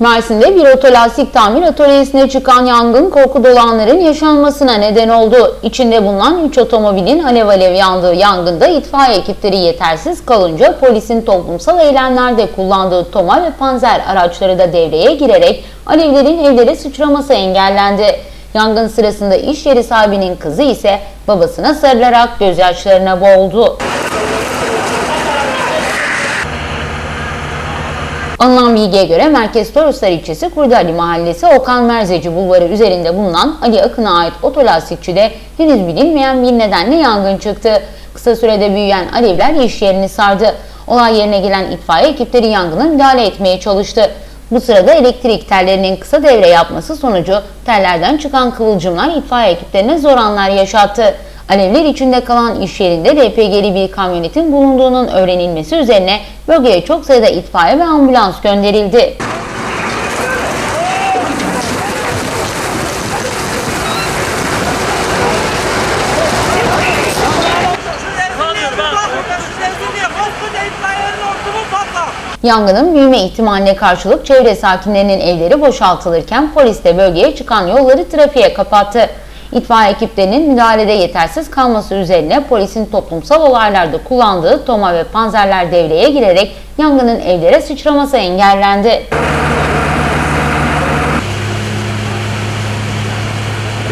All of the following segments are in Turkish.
Mersin'de bir otolastik tamir atölyesine çıkan yangın korku dolu anların yaşanmasına neden oldu. İçinde bulunan 3 otomobilin alev alev yandığı yangında itfaiye ekipleri yetersiz kalınca polisin toplumsal eylemlerde kullandığı toma ve panzer araçları da devreye girerek alevlerin evlere sıçraması engellendi. Yangın sırasında iş yeri sahibinin kızı ise babasına sarılarak gözyaşlarına boğuldu. Bilgiye göre Merkez Toroslar ilçesi Kurdali Mahallesi Okan Merzeci Bulvarı üzerinde bulunan Ali Akın'a ait otolastikçide henüz bilinmeyen bir nedenle yangın çıktı. Kısa sürede büyüyen alevler iş yerini sardı. Olay yerine gelen itfaiye ekipleri yangına müdahale etmeye çalıştı. Bu sırada elektrik tellerinin kısa devre yapması sonucu tellerden çıkan kıvılcımlar itfaiye ekiplerine zor anlar yaşattı. Alevler içinde kalan iş yerinde LPG'li bir kamyonetin bulunduğunun öğrenilmesi üzerine bölgeye çok sayıda itfaiye ve ambulans gönderildi. Yangının büyüme ihtimaline karşılık çevre sakinlerinin evleri boşaltılırken polis de bölgeye çıkan yolları trafiğe kapattı. İtfaiye ekiplerinin müdahalede yetersiz kalması üzerine polisin toplumsal olaylarda kullandığı toma ve panzerler devreye girerek yangının evlere sıçraması engellendi.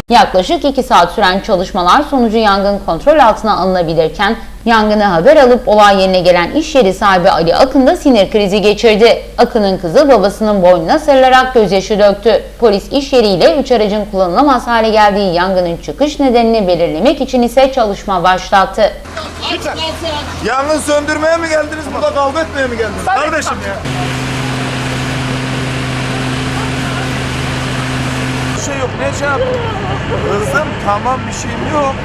Yaklaşık 2 saat süren çalışmalar sonucu yangın kontrol altına alınabilirken yangını haber alıp olay yerine gelen iş yeri sahibi Ali Akın da sinir krizi geçirdi. Akın'ın kızı babasının boynuna sarılarak gözyaşı döktü. Polis iş yeriyle 3 aracın kullanılamaz hale geldiği yangının çıkış nedenini belirlemek için ise çalışma başlattı. Yangın söndürmeye mi geldiniz burada kavga etmeye mi geldiniz? Kardeşim ya. Şey yok ne şey yaptın? Kızım tamam bir şeyim yok.